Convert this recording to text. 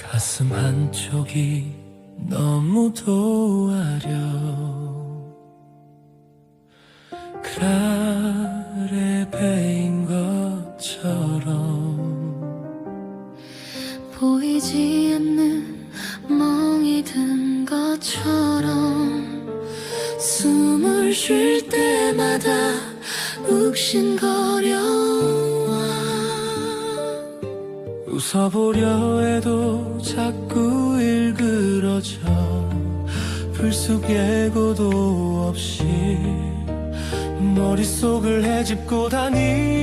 가슴 한쪽이 너무도 아려. 그랄에 베인 것처럼. 보이지 않는 멍이 든 것처럼. 숨을 쉴 때마다 욱신거려와 웃어보려 해도 자꾸 일그러져 불쑥 예고도 없이 머릿속을 헤집고 다니는